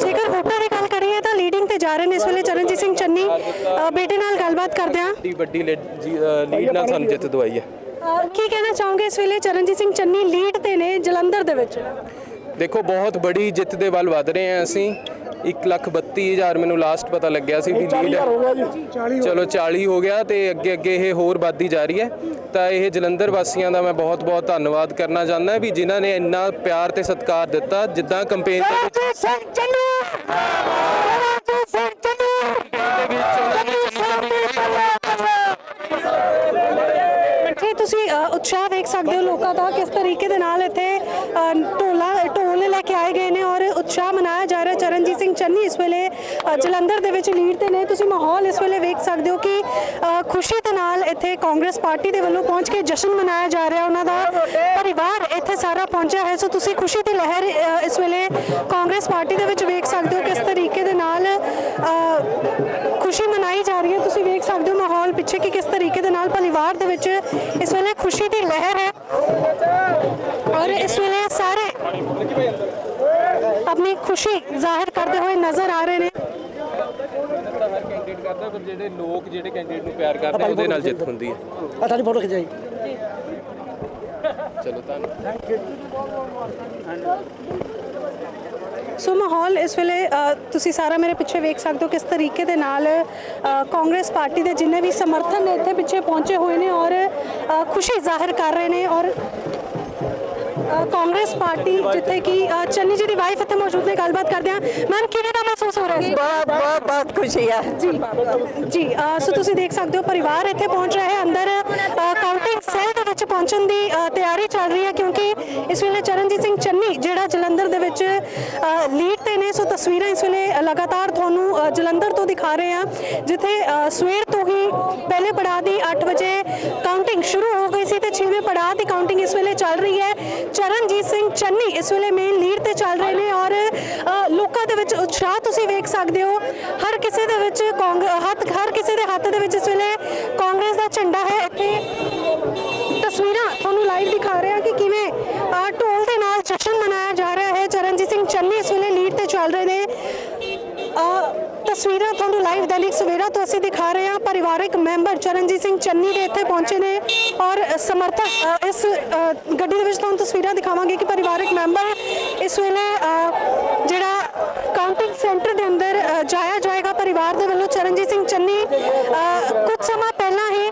ਜੇਕਰ ਵੋਟਾਂ ਦੀ ਗੱਲ ਕਰੀਏ ਤਾਂ ਲੀਡਿੰਗ ਤੇ ਜਾ ਰਹੇ ਨੇ ਇਸ ਵੇਲੇ ਚਰਨਜੀਤ ਸਿੰਘ ਚੰਨੀ। ਬੇਟੇ ਨਾਲ ਗੱਲਬਾਤ ਕਰਦੇ ਆ ਦੀ ਵੱਡੀ ਲੀਡ ਨਾਲ ਸਾਨੂੰ ਜਿੱਤ ਦਵਾਈ ਹੈ। ਕੀ ਕਹਿਣਾ ਚਾਹੋਗੇ ਇਸ ਵੇਲੇ ਚਰਨਜੀਤ ਸਿੰਘ ਚੰਨੀ ਲੀਡ ਤੇ ਨੇ ਜਲੰਧਰ ਦੇ ਵਿੱਚ? ਦੇਖੋ ਬਹੁਤ ਬੜੀ ਜਿੱਤ ਦੇ ਵੱਲ ਵਧ ਰਹੇ ਆ ਅਸੀਂ। 132000 ਮੈਨੂੰ ਲਾਸਟ ਪਤਾ ਲੱਗਿਆ ਸੀ ਵੀ ਲੀਡ ਚਲੋ 40 ਹੋ। ਗਿਆ ਤੇ ਅੱਗੇ ਅੱਗੇ ਇਹ ਹੋਰ ਵੱਧਦੀ ਜਾ ਰਹੀ ਹੈ। ਤਾਂ ਇਹ ਜਲੰਧਰ ਵਾਸੀਆਂ ਦਾ ਮੈਂ ਬਹੁਤ ਬਹੁਤ ਧੰਨਵਾਦ ਕਰਨਾ ਚਾਹੁੰਦਾ ਵੀ ਜਿਨ੍ਹਾਂ ਨੇ ਇੰਨਾ ਪਿਆਰ ਤੇ ਸਤਿਕਾਰ ਦਿੱਤਾ। ਜਿੱਦਾਂ ਕੰਪੇਨ ਦੇ ਵਿੱਚ ਜੀ ਸਿੰਘ ਚੰਨੀ! ਜੀ ਸਿੰਘ ਚੰਨੀ! ਦੇ ਵਿੱਚ ਉਹਨਾਂ ਨੇ ਇੱਥੇ ਤੁਸੀਂ ਅ, ਉਤਸ਼ਾਹ ਦੇਖ ਸਕਦੇ ਹੋ ਲੋਕਾਂ ਦਾ ਕਿਸ ਤਰੀਕੇ ਦੇ ਨਾਲ ਇੱਥੇ ਅ, ਢੋਲਾ ਢੋਲ ਲੈ ਕੇ ਆਏ ਗਏ ਨੇ ਔਰ ਉਤਸ਼ਾਹ ਮਨਾਇਆ ਜਾ ਰਿਹਾ ਚਰਨਜੀਤ ਸਿੰਘ ਚੰਨੀ ਇਸ ਵੇਲੇ ਜਲੰਧਰ ਦੇ ਵਿੱਚ ਲੀਡ ਤੇ ਨੇ। ਤੁਸੀਂ ਮਾਹੌਲ ਇਸ ਵੇਲੇ ਵੇਖ ਸਕਦੇ ਹੋ ਕਿ ਖੁਸ਼ੀ ਦੇ ਨਾਲ ਇੱਥੇ ਕਾਂਗਰਸ ਪਾਰਟੀ ਦੇ ਵੱਲੋਂ ਪਹੁੰਚ ਕੇ ਜਸ਼ਨ ਮਨਾਇਆ ਜਾ ਰਿਹਾ ਉਹਨਾਂ ਦਾ ਪਰਿਵਾਰ ਇੱਥੇ ਸਾਰਾ ਪਹੁੰਚਿਆ ਹੈ। ਸੋ ਤੁਸੀਂ ਖੁਸ਼ੀ ਦੀ ਲਹਿਰ ਇਸ ਵੇਲੇ ਕਾਂਗਰਸ ਪਾਰਟੀ ਦੇ ਵਿੱਚ ਵੇਖ ਸਕਦੇ ਹੋ ਕਿਸ ਤਰੀਕੇ ਦੇ ਨਾਲ ਖੁਸ਼ੀ ਮਨਾਈ ਜਾ ਰਹੀ ਹੈ। ਤੁਸੀਂ ਵੇਖ ਸਕਦੇ ਹੋ ਮਾਹੌਲ ਪਿੱਛੇ ਕਿ ਕਿਸ ਤਰੀਕੇ ਦੇ ਨਾਲ ਪਰਿਵਾਰ ਦੇ ਵਿੱਚ ਇਸ ਵੇਲੇ ਖੁਸ਼ੀ ਦੀ ਲਹਿਰ ਹੈ। ਔਰ ਇਸ ਵੇਲੇ ਸਾਰੇ ਆਪਣੀ ਖੁਸ਼ੀ ਜ਼ਾਹਿਰ ਕਰਦੇ ਹੋਏ ਨਜ਼ਰ ਆ ਰਹੇ ਨੇ। ਹਰ ਕੈਂਡੀਡੇਟ ਕਰਦਾ ਪਰ ਜਿਹੜੇ ਲੋਕ ਜਿਹੜੇ ਕੈਂਡੀਡੇਟ ਨੂੰ ਪਿਆਰ ਕਰਦੇ ਆ, ਉਹਦੇ ਨਾਲ ਜਿੱਤ ਹੁੰਦੀ ਹੈ। ਆ ਸਾਡੀ ਫੋਟੋ ਖਿਚਾਈ ਚਲੋ ਧੰਨਵਾਦ ਸੋ ਮਾਹੌਲ ਇਸ ਵੇਲੇ ਤੁਸੀਂ ਸਾਰਾ ਮੇਰੇ ਪਿੱਛੇ ਵੇਖ ਸਕਦੇ ਹੋ ਕਿਸ ਤਰੀਕੇ ਦੇ ਨਾਲ ਕਾਂਗਰਸ ਪਾਰਟੀ ਦੇ ਜਿੰਨੇ ਵੀ ਸਮਰਥਨ ਨੇ ਇੱਥੇ ਪਿੱਛੇ ਪਹੁੰਚੇ ਹੋਏ ਨੇ ਔਰ ਖੁਸ਼ੀ ਜ਼ਾਹਿਰ ਕਰ ਰਹੇ ਨੇ ਔਰ ਕਾਂਗਰਸ ਪਾਰਟੀ ਜਿੱਥੇ ਕਿ ਚੰਨੀ ਜੀ ਦੀ ਵਾਈਫ ਇੱਥੇ ਮੌਜੂਦ ਨੇ ਗੱਲਬਾਤ ਕਰਦੇ ਹਾਂ। ਮੈਮ ਕਿਵੇਂ ਦਾ ਮਹਿਸੂਸ ਹੋ ਰਿਹਾ ਸੀ? ਬਹੁਤ ਬਹੁਤ ਬਹੁਤ ਖੁਸ਼ੀ ਹੈ ਜੀ ਜੀ ਸੋ ਤੁਸੀਂ ਦੇਖ ਸਕਦੇ ਹੋ ਪਰਿਵਾਰ ਇੱਥੇ ਪਹੁੰਚ ਰਿਹਾ ਹੈ। ਅੰਦਰ ਕਾਊਂਟਿੰਗ ਸੈੱਲ ਦੇ ਵਿੱਚ ਪਹੁੰਚਣ ਦੀ ਤਿਆਰੀ ਚੱਲ ਰਹੀ ਹੈ ਕਿਉਂਕਿ ਇਸ ਵੇਲੇ ਚਰਨਜੀਤ ਸਿੰਘ ਚੰਨੀ ਜਿਹੜਾ ਜਲੰਧਰ ਦੇ ਵਿੱਚ ਲੀਡ ਤੇ ਨੇ ਸੋ ਤਸਵੀਰਾਂ ਇਸ ਵੇਲੇ ਲਗਾਤਾਰ ਤੁਹਾਨੂੰ ਜਲੰਧਰ ਤੋਂ ਦਿਖਾ ਰਹੇ ਹਾਂ ਜਿੱਥੇ ਸਵੇਰ ਤੋਂ ਹੀ ਪਹਿਲੇ ਪੜਾਅ ਦੀ 8 ਵਜੇ ਕਾਊਂਟਿੰਗ ਸ਼ੁਰੂ ਹੋ ਗਈ ਸੀ ਤੇ 6ਵੇਂ ਪੜਾਅ ਦੀ ਕਾਊਂਟਿੰਗ ਇਸ ਵੇਲੇ ਚੱਲ ਰਹੀ ਹੈ ਚਰਨਜੀਤ ਸਿੰਘ ਚੰਨੀ ਇਸ ਵੇਲੇ ਮੇਨ ਲੀਡ ਤੇ ਚੱਲ ਰਹੇ ਨੇ ਔਰ ਅ, ਲੋਕਾਂ ਦੇ ਵਿੱਚ ਉਤਸ਼ਾਹ ਤੁਸੀਂ ਵੇਖ ਸਕਦੇ ਹੋ। ਹਰ ਕਿਸੇ ਦੇ ਵਿੱਚ ਹੱਥ ਹਰ ਕਿਸੇ ਦੇ ਹੱਥ ਦੇ ਵਿੱਚ ਇਸ ਵੇਲੇ ਕਾਂਗਰਸ ਦਾ ਝੰਡਾ ਹੈ। ਇੱਥੇ ਤਸਵੀਰਾਂ ਤੁਹਾਨੂੰ ਲਾਈਵ ਦਿਖਾ ਰਹੇ ਹਾਂ ਕਿ ਕਿਵੇਂ ਢੋਲ ਦੇ ਨਾਲ ਜਸ਼ਨ ਮਨਾਇਆ ਜਾ ਰਿਹਾ ਹੈ। ਚਰਨਜੀਤ ਸਿੰਘ ਚੰਨੀ ਇਸ ਵੇਲੇ ਲੀਡ ਤੇ ਚੱਲ ਰਹੇ ਨੇ। ਤਸਵੀਰਾਂ ਤੁਹਾਨੂੰ ਲਾਈਵ ਦੈਨਿਕ ਸਵੇਰਾ ਤੋਂ ਅਸੀਂ ਦਿਖਾ ਰਹੇ ਹਾਂ। ਪਰਿਵਾਰਕ ਮੈਂਬਰ ਚਰਨਜੀਤ ਸਿੰਘ ਚੰਨੀ ਦੇ ਇੱਥੇ ਪਹੁੰਚੇ ਨੇ ਔਰ ਸਮਰਥਕ ਇਸ ਗੱਡੀ ਦੇ ਵਿੱਚ ਤੁਹਾਨੂੰ ਤਸਵੀਰਾਂ ਦਿਖਾਵਾਂਗੇ ਕਿ ਪਰਿਵਾਰਕ ਮੈਂਬਰ ਇਸ ਵੇਲੇ ਅ, ਸੈਂਟਰ ਦੇ ਅੰਦਰ ਜਾਇਆ ਜਾਏਗਾ ਪਰਿਵਾਰ ਦੇ ਵੱਲੋਂ ਚਰਨਜੀਤ ਸਿੰਘ ਚੰਨੀ ਅ, ਕੁਝ ਸਮਾਂ ਪਹਿਲਾਂ ਹੀ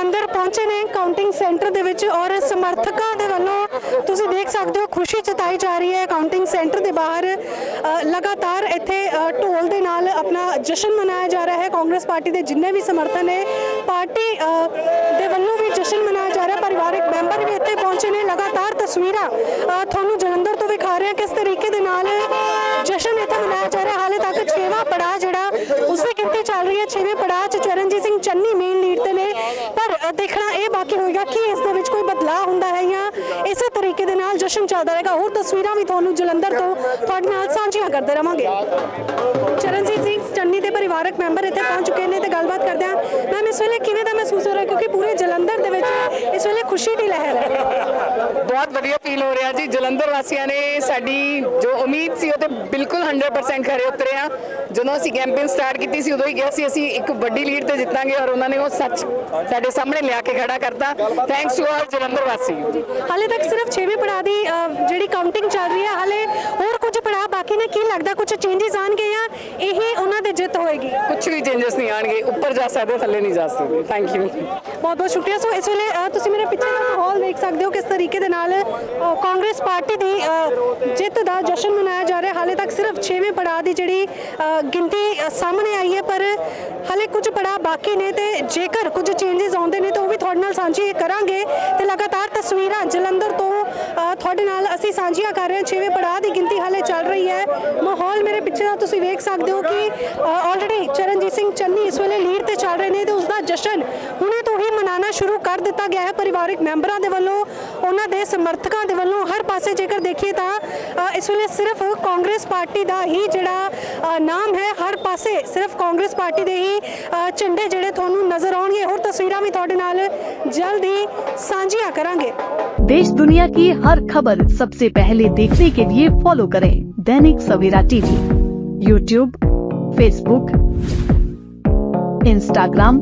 ਅੰਦਰ ਪਹੁੰਚੇ ਨੇ ਕਾਊਂਟਿੰਗ ਸੈਂਟਰ ਦੇ ਵਿੱਚ ਔਰ ਸਮਰਥਕਾਂ ਦੇ ਵੱਲੋਂ ਤੁਸੀਂ ਦੇਖ ਸਕਦੇ ਹੋ ਖੁਸ਼ੀ ਜਤਾਈ ਜਾ ਰਹੀ ਹੈ ਕਾਊਂਟਿੰਗ ਸੈਂਟਰ ਦੇ ਬਾਹਰ। ਲਗਾਤਾਰ ਇੱਥੇ ਢੋਲ ਦੇ ਨਾਲ ਆਪਣਾ ਜਸ਼ਨ ਮਨਾਇਆ ਜਾ ਰਿਹਾ ਹੈ। ਕਾਂਗਰਸ ਪਾਰਟੀ ਦੇ ਜਿੰਨੇ ਵੀ ਸਮਰਥਨ ਨੇ ਪਾਰਟੀ ਦੇ ਵੱਲੋਂ ਵੀ ਜਸ਼ਨ ਮਨਾਇਆ ਜਾ ਰਿਹਾ। ਪਰਿਵਾਰਕ ਮੈਂਬਰ ਵੀ ਇੱਥੇ ਪਹੁੰਚੇ ਨੇ। ਲਗਾਤਾਰ ਤਸਵੀਰਾਂ ਤੁਹਾਨੂੰ ਜਲੰਧਰ ਤੋਂ ਵਿਖਾ ਰਹੇ ਹਾਂ। ਕਿਸ ਤਰੀਕੇ ਦੇ ਨਾਲ ਪੜਾਅ ਜਿਹੜਾ ਉਸ ਗਿਣਤੀ ਚੱਲ ਰਹੀ ਹੈ 6ਵੇਂ ਪੜਾਅ 'ਚ ਚਰਨਜੀਤ ਸਿੰਘ ਚੰਨੀ ਮੇਨ ਲੀਡ ਤੇ ਨੇ। ਪਰ ਦੇਖਣਾ ਇਹ ਬਾਕੀ ਹੋਏਗਾ ਕਿ ਇਸ ਦੇ ਵਿੱਚ ਕੋਈ ਬਦਲਾਅ ਹੁੰਦਾ ਹੈ ਜਾਂ ਇਸੇ ਤਰੀਕੇ ਦੇ ਨਾਲ ਜਸ਼ਨ ਚੱਲਦਾ ਰਹੇਗਾ। ਹੋਰ ਤਸਵੀਰਾਂ ਵੀ ਤੁਹਾਨੂੰ ਜਲੰਧਰ ਤੋਂ ਤੁਹਾਡੇ ਨਾਲ ਸਾਂਝੀਆਂ ਕਰਦੇ ਰਵਾਂਗੇ। ਚਰਨਜੀਤ ਸਿੰਘ ਚੰਨੀ ਦੇ ਪਰਿਵਾਰਕ ਮੈਂਬਰ ਇੱਥੇ ਪਹੁੰਚ ਚੁੱਕੇ ਨੇ ਤੇ ਗੱਲਬਾਤ ਕਰਦੇ ਹਾਂ। ਮੈਮ, ਇਸ ਵੇਲੇ ਕਿਵੇਂ ਦਾ ਮਹਿਸੂਸ ਹੋ ਰਿਹਾ? ਕਿਉਂਕਿ ਪੂਰੇ ਜਲੰਧਰ ਦੇ ਵਿੱਚ ਇਸ ਵੇਲੇ ਖੁਸ਼ੀ ਦੀ ਲਹਿਰ ਹੈ। ਬਹੁਤ ਵਧੀਆ ਫੀਲ ਜੀ, ਜਲੰਧਰ ਵਾਸੀਆਂ ਨੇ ਸਾਡੀ ਜੋ ਉਮੀਦ ਸੀ ਉਹ ਤੇ ਬਿਲਕੁਲ 100% ਖਰੇ ਉਤਰੇ ਆ ਜਦੋਂ ਅਸੀਂ ਕੈਂਪੇਨ ਸਟਾਰਟ ਕੀਤੀ ਸੀ, ਉਦੋਂ ਹੀ ਕਿਹਾ ਸੀ, ਅਸੀਂ ਇੱਕ ਵੱਡੀ ਲੀਡ ਤੇ ਜਿੱਤਾਂਗੇ ਔਰ ਉਹਨਾਂ ਨੇ ਉਹ ਸੱਚ ਸਾਡੇ ਸਾਹਮਣੇ ਲਿਆ ਕੇ ਖੜਾ ਕਰਤਾ। ਥੈਂਕਸ ਟੂ ਆਲ ਜਲੰਧਰ ਵਾਸੀ। ਹਾਲੇ ਤੱਕ ਸਿਰਫ 6ਵੇਂ ਪੜਾਅ ਦੀ ਜਿਹੜੀ ਕਾਊਂਟਿੰਗ ਚੱਲ ਰਹੀ ਹੈ ਹਾਲੇ ਹੋਰ ਕੁਝ ਪੜਾਅ ਬਾਕੀ ਨੇ ਕੀ ਲੱਗਦਾ ਕੁਝ ਚੇਂਜਸ ਆਣਗੇ ਜਾਂ ਇਹੀ ਉਹਨਾਂ ਦੇ ਜਿੱਤ ਹੋਏਗੀ ਕੁਝ ਵੀ ਚੇਂਜਸ ਨਹੀਂ ਆਣਗੇ ਉੱਪਰ ਜਾ ਸਕਦੇ ਥੱਲੇ ਨਹੀਂ ਜਾ ਸਕਦੇ। ਥੈਂਕ ਯੂ ਬਹੁਤ ਬਹੁਤ ਸ਼ੁਕਰੀਆ। ਸੋ ਇਸ ਵੇਲੇ ਅ, ਤੁਸੀਂ ਮੇਰੇ ਪਿੱਛੇ ਦਾ ਮਾਹੌਲ ਦੇਖ ਸਕਦੇ ਹੋ ਕਿਸ ਤਰੀਕੇ ਦੇ ਨਾਲ ਅ, ਕਾਂਗਰਸ ਪਾਰਟੀ ਦੀ ਅ, ਜਿੱਤ ਦਾ ਜਸ਼ਨ ਮਨਾਇਆ ਜਾ ਰਿਹਾ। ਹਾਲੇ ਤੱਕ ਸਿਰਫ 6ਵੇਂ ਪੜਾਅ ਦੀ ਜਿਹੜੀ ਅ, ਗਿਣਤੀ ਅ, ਸਾਹਮਣੇ ਆਈ ਹੈ ਪਰ ਹਾਲੇ ਕੁਝ ਪੜਾਅ ਬਾਕੀ ਨੇ ਤੇ ਜੇਕਰ ਕੁਝ ਚੇਂਜਸ ਆਉਂਦੇ ਨੇ ਤਾਂ ਉਹ ਵੀ ਤੁਹਾਡੇ ਨਾਲ ਸਾਂਝੀ ਕਰਾਂਗੇ। ਤੇ ਲਗਾਤਾਰ ਤਸਵੀਰਾਂ ਜਲੰਧਰ ਤੋਂ ਸਾਂਝੀਆਂ ਕਰ ਰਹੇ ਹਾਂ 6ਵੇਂ ਪੜਾਅ ਦੀ ਗਿਣਤੀ ਹਾਲੇ ਚੱਲ ਰਹੀ ਹੈ। ਮਾਹੌਲ ਮੇਰੇ ਪਿੱਛੇ ਦਾ ਤੁਸੀਂ ਵੇਖ ਸਕਦੇ ਹੋ ਕਿ ਆਲਰੇਡੀ ਚਰਨਜੀਤ ਸਿੰਘ ਚੰਨੀ ਇਸ ਵੇਲੇ ਲੀਡ ਤੇ ਚੱਲ ਰਹੇ ਨੇ ਤੇ ਉਸ ਦਾ ਜਸ਼ਨ ਹੁਣੇ ਤੋਂ ਹੀ ਮਨਾਉਣਾ ਸ਼ੁਰੂ ਕਰ ਦਿੱਤਾ ਗਿਆ ਹੈ ਪਰਿਵਾਰਕ ਮੈਂਬਰਾਂ ਦੇ ਵੱਲੋਂ ਉਹਨਾਂ ਦੇ ਸਮਰਥਕਾਂ ਦੇ ਵੱਲੋਂ ਹਰ ਪਾਸੇ ਜੇਕਰ ਦੇਖੀਏ ਤਾਂ ਅ, ਇਸ ਵੇਲੇ ਸਿਰਫ ਕਾਂਗਰਸ ਪਾਰਟੀ ਦਾ ਹੀ ਜਿਹੜਾ ਅ, ਨਾਮ ਹੈ ਹਰ ਪਾਸੇ ਸਿਰਫ ਕਾਂਗਰਸ ਪਾਰਟੀ ਦੇ ਹੀ ਅ, ਝੰਡੇ ਜਿਹੜੇ ਤੁਹਾਨੂੰ ਨਜ਼ਰ ਆਉਣਗੇ ਹੋਰ ਤਸਵੀਰਾਂ ਵੀ ਤੁਹਾਡੇ ਨਾਲ ਜਲਦ ਹੀ ਸਾਂਝੀਆਂ ਕਰਾਂਗੇ देश दुनिया की हर खबर सबसे पहले देखने के लिए फॉलो करें Dainik Savera TV YouTube Facebook Instagram